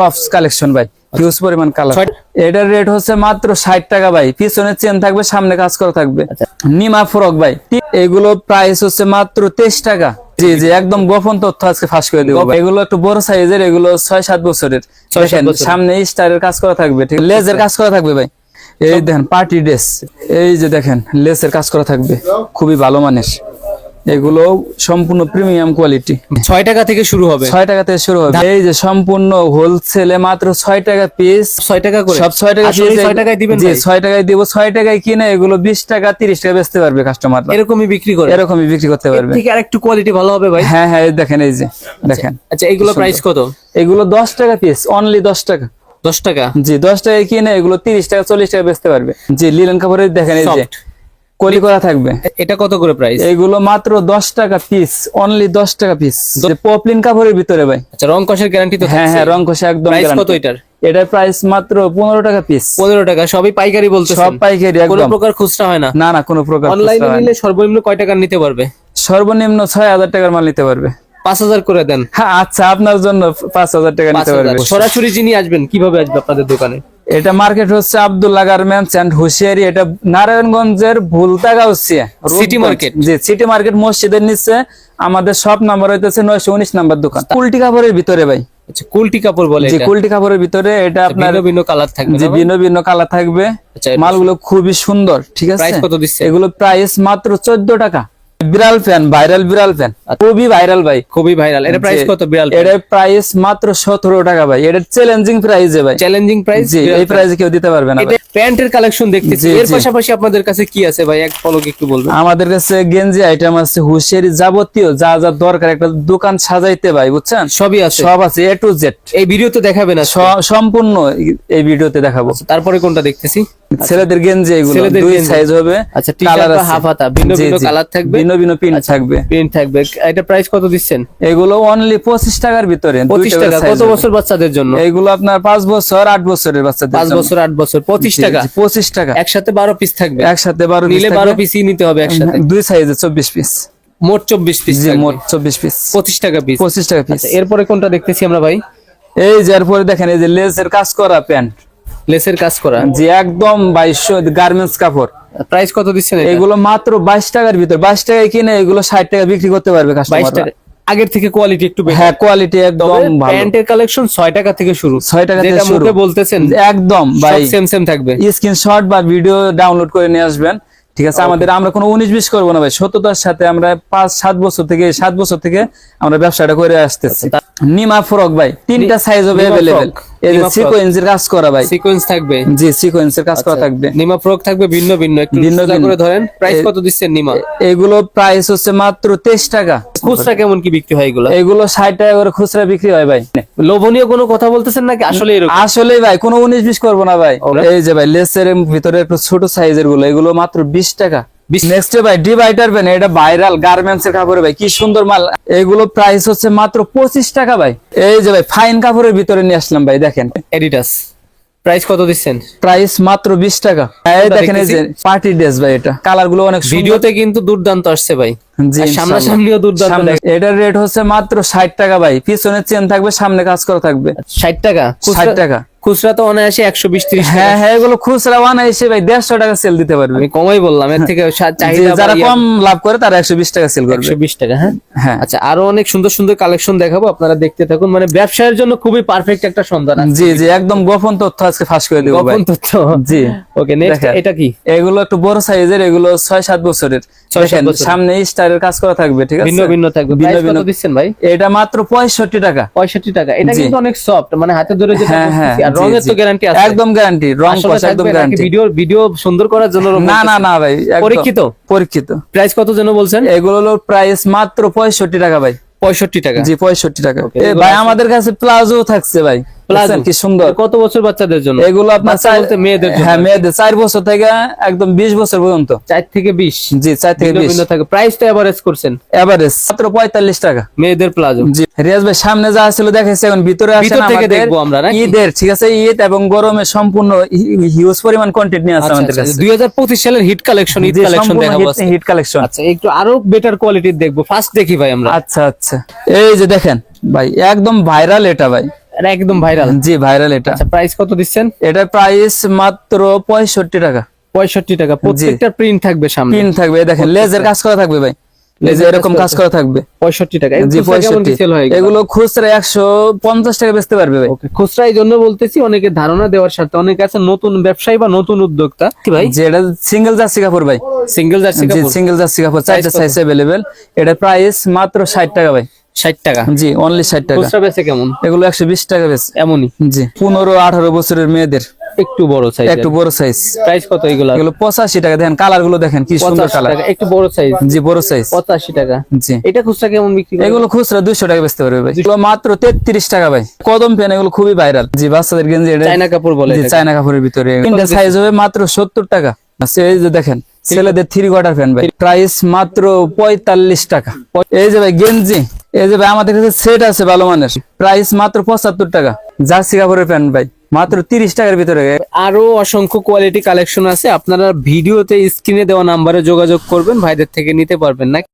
Tops collection ভাই। Huge পরিমাণ colour এটার রেট হচ্ছে মাত্র ষাট টাকা ভাই। পিছনে চেন থাকবে সামনে কাজ করা থাকবে। আচ্ছা। নিমা ফ্রক ভাই। এগুলো প্রাইস হচ্ছে মাত্র তেইশ টাকা। জি জি একদম গোপন তথ্য আজকে ফাঁস করে দেবো। এগুলো একটু বড় সাইজের এগুলো ছয় সাত বছরের। সামনে স্টারের কাজ করা থাকবে ঠিক লেজের কাজ করা থাকবে ভাই। এই দেখেন পার্টি ড্রেস এই যে দেখেন লেসের কাজ করা থাকবে। খুবই ভালো মানের। এগুলো সম্পূর্ণ প্রিমিয়াম কোয়ালিটি ছয় টাকা থেকে শুরু হবে। ছয় টাকা থেকে শুরু হবে। এই যে সম্পূর্ণ হোলসেলে মাত্র ছয় টাকা পিস ছয় টাকা করে? সব ছয় টাকা ছয় টাকায় দিবেন জি ছয় টাকায় দিব ছয় টাকায় কিনে এগুলো বিশ টাকা তিরিশ টাকা বেচতে পারবে কাস্টমার এরকমই বিক্রি করে? এরকমই বিক্রি করতে পারবে। ঠিক আর একটু কোয়ালিটি ভালো হবে ভাই? হ্যাঁ হ্যাঁ দেখেন এই যে দেখেন। আচ্ছা এগুলো প্রাইস কত? এগুলো দশ টাকা পিস অনলি দশ টাকা। দশ টাকা? জি দশ টাকায় কিনে এগুলো তিরিশ টাকা চল্লিশ টাকা বেচতে পারবে। জি লিলেন কাপড়ের দেখেন এই যে। করা থাকবে। এটা কত করে প্রাইস এগুলো মাত্র দশ টাকা পিস অনলি দশ টাকা পিস পপলিন কাপড়ের ভিতরে ভাই। আচ্ছা রং কষের গ্যারান্টি তো হ্যাঁ হ্যাঁ রং কষে একদম প্রাইস কত এটার? এটার প্রাইস মাত্র পনেরো টাকা পিস পনেরো টাকা সবই পাইকারি বলতে সব পাইকারি কোনো প্রকার খুচরা হয় না। না না কোনো প্রকার অনলাইনে। নিলে সর্বনিম্ন কয় টাকা নিতে পারবে? সর্বনিম্ন ছয় হাজার টাকার মাল নিতে পারবে। পাঁচ হাজার করে দেন। হ্যাঁ আচ্ছা আপনার জন্য পাঁচ হাজার টাকা নিতে পারবে। সরাসরি যিনি আসবেন কীভাবে আসবে আপনাদের দোকানে? এটা মার্কেট হচ্ছে আব্দুল্লাহ গার্মেন্টস এন্ড হুশিয়ারি। এটা নারায়ণগঞ্জের ভুলতা গাউসিয়া City market। জি সিটি মার্কেট মসজিদের নিচে। আমাদের সব নাম্বার হইতেছে নয়শো উনিশ নাম্বার দোকান। কুলটি কাপড়ের ভিতরে ভাই। আচ্ছা কুলটি কাপড় বলে জি কুলটি কাপড়ের ভিতরে। এটা আপনার ভিন্ন ভিন্ন কালার থাকবে যে ভিন্ন ভিন্ন কালার থাকবে। আচ্ছা, মালগুলো খুবই সুন্দর ঠিক আছে? এগুলো প্রাইস মাত্র চোদ্দ টাকা। বিড়াল ফ্যান ভাইরাল বিড়াল ফ্যান খুবই ভাইরাল ভাই। খুবই ভাইরাল এটা প্রাইস কত বিড়াল এটার প্রাইস মাত্র সতেরো টাকা ভাই। এটা চ্যালেঞ্জিং প্রাইসে ভাই। চ্যালেঞ্জিং প্রাইস এই প্রাইসে কেউ দিতে পারবে না। প্যান্টের কালেকশন দেখতেছি। এর পাশাপাশি আপনাদের কাছে কি আছে ভাই? এক পলক একটু বলবেন। আমাদের কাছে গেঞ্জি আইটেম আছে হুশিয়ারি যাবতীয় যা যা দরকার একটা দোকান সাজাইতে ভাই বুঝছেন? সবই আছে। সব আছে এ টু জেড এই ভিডিওতে দেখাবে না সম্পূর্ণ এই ভিডিওতে দেখাবো। তারপরে কোনটা দেখতেছি? ছেলেদের গেঞ্জি এগুলো দুই সাইজ হবে আচ্ছা, কালার half হাতা, ভিন্ন ভিন্ন colour থাকবে। ভিন্ন ভিন্ন প্রিন্ট আচ্ছা, থাকবে। প্রিন্ট থাকবে। এটা প্রাইস কত দিচ্ছেন? এগুলো অনলি পঁচিশ টাকার ভিতরে পঁচিশ টাকা। কত বছর বাচ্চাদের জন্য? এইগুলো আপনার পাঁচ বছর আট বছরের বাচ্চাদের পাঁচ বছর আট বছর পঁচিশ টাকা? পঁচিশ টাকা। একসাথে বারো পিস থাকবে। একসাথে বারো নিলে। বারো পিসই নিতে হবে একসাথে। দুই সাইজে চব্বিশ পিস মোট চব্বিশ পিস মোট চব্বিশ পিস পঁচিশ টাকা পিস পঁচিশ টাকা পিস আচ্ছা এরপরে কোনটা দেখতেছি আমরা ভাই? এই যে এরপরে দেখেন এই যে লেসের কাজ করা প্যান্ট। লেসের কাজ করা। যে একদম বাইশশো গার্মেন্টস কাপড়। প্রাইস কত দিচ্ছেন এগুলো মাত্র বাইশ টাকার ভিতর। বাইশ টাকায় কিনে এগুলো ষাট টাকা বিক্রি করতে পারবে বাইশ কাস্টমার টাকা আগের থেকে কোয়ালিটি একটু হ্যাঁ কোয়ালিটি একদম ভালো। প্যান্টের কালেকশন ছয় টাকা থেকে শুরু। ছয় টাকা থেকে শুরু। বলতেছেন একদম ভাই। সেম সেম থাকবে। স্ক্রিনশট বা ভিডিও ডাউনলোড করে নিয়ে আসবেন। ঠিক আছে আমাদের আমরা কোনো উনিশ বিশ করব না ভাই। সততার সাথে আমরা পাঁচ সাত বছর থেকে সাত বছর থেকে আমরা ব্যবসাটা করে আসতেছি। নিমা ফ্রক ভাই তিনটা সাইজ হবে ফ্রক, এই যে। সিকোয়েন্সের কাজ করা ভাই। সিকোয়েন্স থাকবে। জি সিকোয়েন্সের কাজ করা থাকবে। নিমা ফ্রক থাকবে ভিন্ন ভিন্ন একটু ভিন্ন। করে ধরেন। প্রাইস কত দিচ্ছেন নিমা? এগুলো প্রাইস হচ্ছে মাত্র তেইশ টাকা। খুচরা কেমন কি বিক্রি হয় এগুলো? এগুলো ষাট টাকা করে খুচরা বিক্রি হয় ভাই। লোভনীয় কোনো কথা বলতেছেন নাকি? আসলে এরকম। আসলে ভাই কোনো উনিশ বিশ করব না ভাই। এই যে ভাই লেসের ভিতরে একটু ছোট সাইজেরগুলো এগুলো মাত্র বিশ টাকা। 20 নেক্সট ভাই ডিভাইডার এটা ভাইরাল গার্মেন্টস এর কাপড়ে ভাই কি সুন্দর মাল। এগুলো প্রাইস হচ্ছে মাত্র পঁচিশ টাকা ভাই। এই যে ভাই ফাইন কাপড়ের ভিতরে নিয়ে আসলাম ভাই দেখেন। এডিডাস প্রাইস কত দিচ্ছেন? প্রাইস মাত্র বিশ টাকা। এই দেখেন এই যে পার্টি ড্রেস ভাই এটা। কালারগুলো অনেক ভিডিওতে কিন্তু দুর্দান্ত আসছে ভাই। সামনাসামনিও দুর্দান্ত। এটার রেট হচ্ছে মাত্র ষাট টাকা ভাই। পিছনে চেন থাকবে সামনে কাজ করা থাকবে। ষাট টাকা? ষাট টাকা। খুচরা তো অনায়াসে একশো বিশ ত্রিশ হ্যাঁ হ্যাঁ এগুলো খুচরা বানা এসে ভাই দেড়শো টাকা সেল দিতে পারবে। আমি কমাই বললাম এর থেকে যারা কম লাভ করে তারা একশো বিশ টাকা সেল করবে। একশো বিশ টাকা হ্যাঁ? হ্যাঁ। আচ্ছা আরও অনেক সুন্দর সুন্দর কালেকশন দেখাবো আপনারা দেখতে থাকুন। মানে ব্যবসায়ের জন্য খুবই পারফেক্ট একটা সন্ধান জি জি একদম গোপন তথ্য আজকে ফাঁস করে দেবো গোপন তথ্য। জি। ওকে নেক্সট এটা কি? এগুলো একটু বড় সাইজের এগুলো ছয় সাত বছরের। সামনে স্টারের কাজ করা থাকবে ঠিক আছে? ভিন্ন ভিন্ন থাকবে। ভিন্ন ভিন্ন। দিচ্ছেন ভাই? এটা মাত্র পঁয়ষট্টি টাকা। পঁয়ষট্টি টাকা। এটা কিন্তু অনেক সফট মানে হাতে ধরে হ্যাঁ হ্যাঁ রঙের তো গ্যারান্টি আছে। একদম গ্যারান্টি রং একদম গ্যারান্টি ভিডিও ভিডিও সুন্দর করার জন্য না না না ভাই পরীক্ষিত? পরীক্ষিত। প্রাইস কত যেন বলছেন? এগুলোর প্রাইস মাত্র পঁয়ষট্টি টাকা ভাই। পঁয়ষট্টি টাকা। জি পঁয়ষট্টি টাকা। এ ভাই আমাদের কাছে প্লাজো থাকছে ভাই। কি সুন্দর। কত বছর বাচ্চাদের জন্য? এগুলো আপনার মেয়েদের হ্যাঁ মেয়েদের চার বছর থেকে একদম বিশ বছর পর্যন্ত। চার থেকে বিশ। জি চার থেকে বিশ। থাকে। প্রাইস তো এভারেজ করছেন। এভারেজ মাত্র পঁয়তাল্লিশ টাকা। মেয়েদের প্লাজো জি রিয়াজ ভাই সামনে যা ছিল দেখাইছে এখন ভিতরে আসেন থেকে দেখব আমরা, ঈদের ঠিক আছে ঈদ এবং গরমে সম্পূর্ণ হিউজ পরিমাণ কন্টেন্ট নিয়ে আছে আমাদের কাছে। দুই হাজার পঁচিশ সালের হিট কালেকশন ঈদ কালেকশন দেখাবো হিট কালেকশন আচ্ছা একটু আরও বেটার কোয়ালিটির দেখব। ফার্স্ট দেখি ভাই আমরা। আচ্ছা আচ্ছা। এই যে দেখেন ভাই একদম ভাইরাল এটা ভাই। এটা একদম ভাইরাল জি ভাইরাল এটা। আচ্ছা প্রাইস কত দিচ্ছেন? এটা প্রাইস মাত্র পঁয়ষট্টি টাকা। পঁয়ষট্টি টাকা। প্রত্যেকটা প্রিন্ট থাকবে সামনে। পিন থাকবে দেখেন লেজের কাজ করা থাকবে ভাই। লেজে এরকম কাজ করা থাকবে। পঁয়ষট্টি টাকা। জি খুচরা কেমন কি পঁয়ষট্টি sell হয় এগুলো? এগুলো খুচরা একশো পঞ্চাশ টাকা বেচতে পারবে ভাই। ওকে খুচরা এই জন্য বলতেছি অনেকে ধারণা দেওয়ার সাথে অনেকে আছে নতুন ব্যবসায়ী বা নতুন উদ্যোক্তা। কি ভাই? যে এটা সিঙ্গেল জার্সি কাপড় ভাই। সিঙ্গেল জার্সি জি সিঙ্গেল জার্সি কাপড় চারটা সাইজ অ্যাভেলেবেল এটা প্রাইস মাত্র ষাট টাকা ভাই। ষাট টাকা। জি অনলি ষাট টাকা। খুচরা বেচে কেমন? এগুলো একশো বিশ টাকা বেশ এমনই? জি পনেরো আঠারো বছরের মেয়েদের। একটু বড় সাইজ একটু বড় সাইজ প্রাইস কত এগুলো এগুলো পঁচাশি টাকা দেখেন কালারগুলো দেখেন কি সুন্দর কালার একটু বড় সাইজ জি বড় সাইজ পঁচাশি টাকা। জি। এটা খুচরা কেমন বিক্রি করে? এগুলো খুচরা দুইশো টাকা বেচতে পারবে ভাই। এগুলো মাত্র তেত্রিশ টাকা ভাই। কদম পেন এগুলো খুবই ভাইরাল জি বাচ্চাদের গেঞ্জি এটা চায়না কাপড় বলে জি চায়না কাপড়ের ভিতরে। তিনটা সাইজ হবে মাত্র সত্তর টাকা। এই যে দেখেন ছেলেদের থ্রি কোয়ার্টার ফ্যান ভাই। প্রাইস মাত্র পঁয়তাল্লিশ টাকা। এই যে ভাই গেঞ্জি। এই যে ভাই, আমাদের কাছে সেট আছে ভালো মানের। প্রাইস মাত্র পঁচাত্তর টাকা। জার্সি কাপড়ের প্যান্ট ভাই, মাত্র তিরিশ টাকার ভিতরে। আরও অসংখ্য কোয়ালিটি কালেকশন আছে। আপনারা ভিডিওতে স্ক্রিনে দেওয়া নাম্বারে যোগাযোগ করবেন, ভাইদের থেকে নিতে পারবেন না।